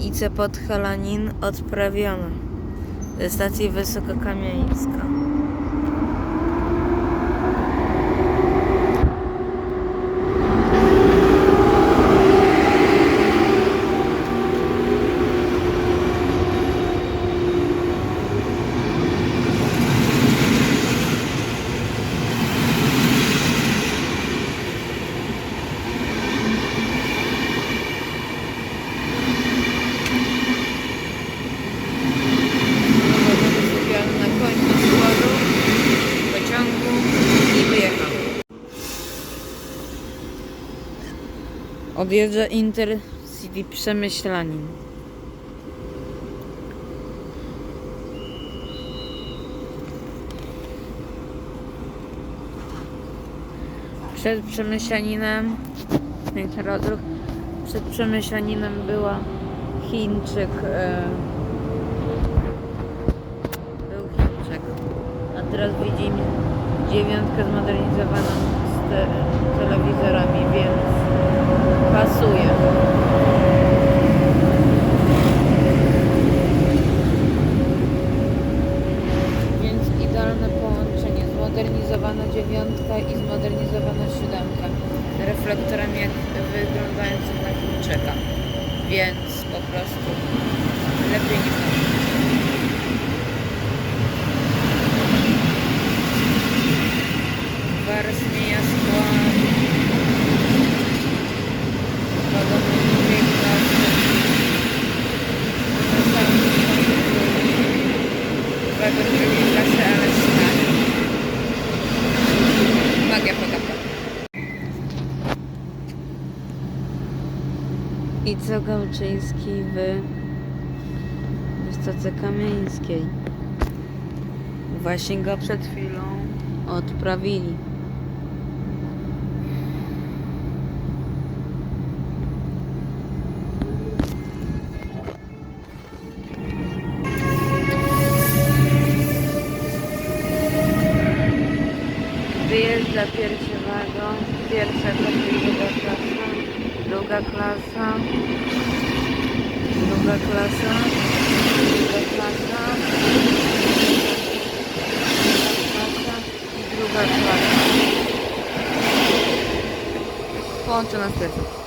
IC Podhalanin odprawiono ze stacji Wysokokamieńska. Odjeżdża Intercity Przemyślanin. Przed Przemyślaninem, piękny przed Przemyślaninem była Chińczyk. E, był Chińczyk. A teraz widzimy dziewiątkę zmodernizowaną z te telewizorami, więc Zmodernizowana dziewiątka i zmodernizowana siódemka. Reflektorami jak wyglądających na Chińczyka. Więc po prostu lepiej niż na I co Gałczyński w, w Stoce Kamieńskiej. Właśnie go przed chwilą odprawili. Wyjeżdża pierwszy wagon, pierwsza klasa, druga klasa, druga klasa, druga klasa, druga klasa, druga klasa. Połączona z pierwszą.